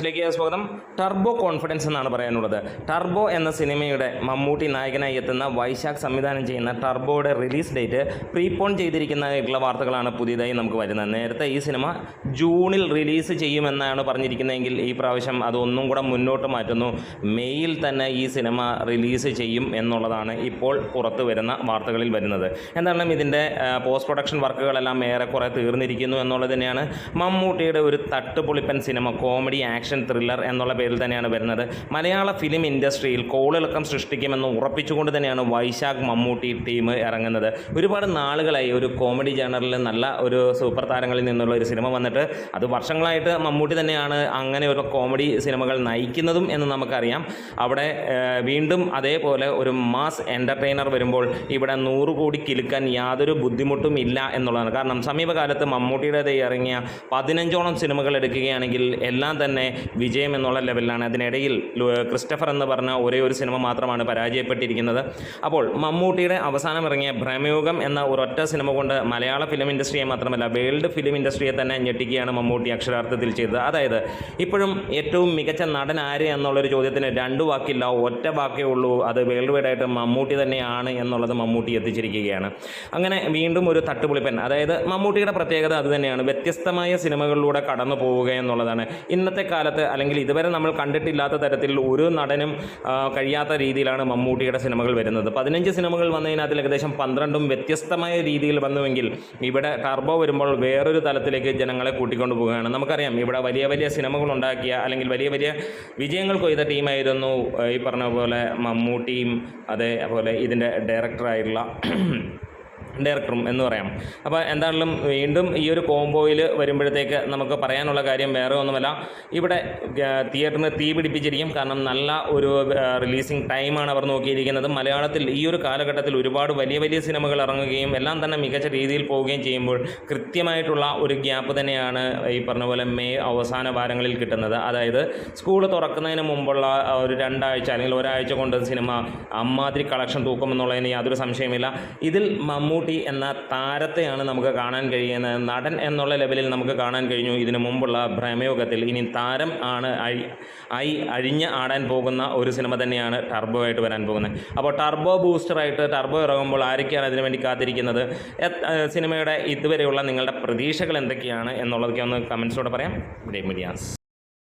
ിലേക്ക് സ്വാഗതം. Turbo confidence എന്നാണ് പറയാനുള്ളത്. ടർബോ എന്ന സിനിമയുടെ മമ്മൂട്ടി നായകനായി എത്തുന്ന വൈശാഖ് സംവിധാനം ചെയ്യുന്ന ടർബോയുടെ റിലീസ് ഡേറ്റ് പ്രീപോൺ ചെയ്തിരിക്കുന്നതായിട്ടുള്ള വാർത്തകളാണ് പുതിയതായി നമുക്ക് വരുന്നത്. നേരത്തെ ഈ സിനിമ ജൂണിൽ റിലീസ് ചെയ്യുമെന്നാണ് പറഞ്ഞിരിക്കുന്നതെങ്കിൽ ഈ പ്രാവശ്യം അതൊന്നും കൂടെ മുന്നോട്ട് മാറ്റുന്നു. മെയ്യിൽ തന്നെ ഈ സിനിമ റിലീസ് ചെയ്യും എന്നുള്ളതാണ് ഇപ്പോൾ പുറത്തു വരുന്ന വാർത്തകളിൽ വരുന്നത്. എന്തായാലും ഇതിന്റെ പോസ്റ്റ് പ്രൊഡക്ഷൻ വർക്കുകളെല്ലാം ഏറെക്കുറെ തീർന്നിരിക്കുന്നു എന്നുള്ളത് തന്നെയാണ് മമ്മൂട്ടിയുടെ ഒരു തട്ടുപൊളിപ്പൻ സിനിമ കോമഡി ആക്ഷൻ ത്രില്ലർ എന്നുള്ള പേരിൽ തന്നെയാണ് വരുന്നത്. മലയാള ഫിലിം ഇൻഡസ്ട്രിയിൽ കോളിളക്കം സൃഷ്ടിക്കുമെന്ന് ഉറപ്പിച്ചുകൊണ്ട് തന്നെയാണ് വൈശാഖ് മമ്മൂട്ടി ടീം ഇറങ്ങുന്നത്. ഒരുപാട് നാളുകളായി ഒരു കോമഡി ജേണറിൽ നല്ല ഒരു സൂപ്പർ താരങ്ങളിൽ നിന്നുള്ള ഒരു സിനിമ വന്നിട്ട് അത് വർഷങ്ങളായിട്ട് മമ്മൂട്ടി തന്നെയാണ് അങ്ങനെ ഒരു കോമഡി സിനിമകൾ നയിക്കുന്നതും എന്ന് നമുക്കറിയാം. അവിടെ വീണ്ടും അതേപോലെ ഒരു മാസ് എന്റർടൈനർ വരുമ്പോൾ ഇവിടെ നൂറ് കോടി കിലുക്കാൻ യാതൊരു ബുദ്ധിമുട്ടും ഇല്ല എന്നുള്ളതാണ്. കാരണം സമീപകാലത്ത് മമ്മൂട്ടിയുടേത് ഇറങ്ങിയ പതിനഞ്ചോളം സിനിമകൾ എടുക്കുകയാണെങ്കിൽ എല്ലാം തന്നെ വിജയം എന്നുള്ള ലെവലിലാണ്. അതിനിടയിൽ ക്രിസ്റ്റഫർ എന്ന് പറഞ്ഞ ഒരേ ഒരു സിനിമ മാത്രമാണ് പരാജയപ്പെട്ടിരിക്കുന്നത്. അപ്പോൾ മമ്മൂട്ടിയുടെ അവസാനം ഇറങ്ങിയ ഭ്രമയുഗം എന്ന ഒരൊറ്റ സിനിമ കൊണ്ട് മലയാള ഫിലിം ഇൻഡസ്ട്രിയെ മാത്രമല്ല വേൾഡ് ഫിലിം ഇൻഡസ്ട്രിയെ തന്നെ ഞെട്ടിക്കുകയാണ് മമ്മൂട്ടി അക്ഷരാർത്ഥത്തിൽ ചെയ്തത്. അതായത് ഇപ്പോഴും ഏറ്റവും മികച്ച നടൻ ആര് എന്നുള്ളൊരു ചോദ്യത്തിന് രണ്ട് വാക്കില്ല ഒറ്റ വാക്കേ ഉള്ളൂ. അത് വേൾഡ് വൈഡ് ആയിട്ട് മമ്മൂട്ടി തന്നെയാണ് എന്നുള്ളത് മമ്മൂട്ടി എത്തിച്ചിരിക്കുകയാണ്. അങ്ങനെ വീണ്ടും ഒരു തട്ടുപൊളിപ്പൻ. അതായത് മമ്മൂട്ടിയുടെ പ്രത്യേകത അത് വ്യത്യസ്തമായ സിനിമകളിലൂടെ കടന്നു പോവുക എന്നുള്ളതാണ്. ഇന്നത്തെ കാലത്ത് അല്ലെങ്കിൽ ഇതുവരെ നമ്മൾ കണ്ടിട്ടില്ലാത്ത തരത്തിൽ ഒരു നടനും കഴിയാത്ത രീതിയിലാണ് മമ്മൂട്ടിയുടെ സിനിമകൾ വരുന്നത്. പതിനഞ്ച് സിനിമകൾ വന്നതിനകത്തിൽ ഏകദേശം പന്ത്രണ്ടും വ്യത്യസ്തമായ രീതിയിൽ വന്നുവെങ്കിൽ ഇവിടെ ടർബോ വരുമ്പോൾ വേറൊരു തലത്തിലേക്ക് ജനങ്ങളെ കൂട്ടിക്കൊണ്ടു പോവുകയാണ്. നമുക്കറിയാം ഇവിടെ വലിയ വലിയ സിനിമകൾ ഉണ്ടാക്കിയ അല്ലെങ്കിൽ വലിയ വലിയ വിജയങ്ങൾ കൊയ്ത ടീമായിരുന്നു ഈ പറഞ്ഞ പോലെ മമ്മൂട്ടിയും അതേപോലെ ഇതിന്റെ ഡയറക്ടറായിട്ടുള്ള ഡയറക്ടറും എന്ന് പറയാം. അപ്പോൾ എന്താണെങ്കിലും വീണ്ടും ഈ ഒരു കോംബോയിൽ വരുമ്പോഴത്തേക്ക് നമുക്ക് പറയാനുള്ള കാര്യം വേറെ ഒന്നുമല്ല. ഇവിടെ തിയേറ്ററിന് തീ പിടിപ്പിച്ചിരിക്കും. കാരണം നല്ല ഒരു റിലീസിങ് ടൈമാണ് അവർ നോക്കിയിരിക്കുന്നത്. മലയാളത്തിൽ ഈ ഒരു കാലഘട്ടത്തിൽ ഒരുപാട് വലിയ വലിയ സിനിമകൾ ഇറങ്ങുകയും എല്ലാം തന്നെ മികച്ച രീതിയിൽ പോവുകയും ചെയ്യുമ്പോൾ കൃത്യമായിട്ടുള്ള ഒരു ഗ്യാപ്പ് തന്നെയാണ് ഈ പറഞ്ഞ പോലെ മെയ് അവസാന വാരങ്ങളിൽ കിട്ടുന്നത്. അതായത് സ്കൂൾ തുറക്കുന്നതിന് മുമ്പുള്ള ഒരു രണ്ടാഴ്ച അല്ലെങ്കിൽ ഒരാഴ്ച കൊണ്ട് സിനിമ അമ്മാതിരി കളക്ഷൻ തൂക്കുമെന്നുള്ളതിന് യാതൊരു സംശയമില്ല ഇതിൽ മമ്മൂട്ടി എന്ന താരത്തെയാണ് നമുക്ക് കാണാൻ കഴിയുന്നത്. നടൻ എന്നുള്ള ലെവലിൽ നമുക്ക് കാണാൻ കഴിഞ്ഞു. ഇതിനു മുമ്പുള്ള ഭ്രമയോഗത്തിൽ ഇനി താരം ആണ് ആയി അഴിഞ്ഞ് ആടാൻ പോകുന്ന ഒരു സിനിമ തന്നെയാണ് ടർബോ ആയിട്ട് വരാൻ പോകുന്നത്. അപ്പോൾ ടർബോ ബൂസ്റ്ററായിട്ട് ടർബോ ഇറങ്ങുമ്പോൾ ആരൊക്കെയാണ് അതിനു വേണ്ടി കാത്തിരിക്കുന്നത്? സിനിമയുടെ ഇതുവരെയുള്ള നിങ്ങളുടെ പ്രതീക്ഷകൾ എന്തൊക്കെയാണ് എന്നുള്ളതൊക്കെ ഒന്ന് കമൻസിലൂടെ പറയാം. ഇവിടെ മീഡിയാസ്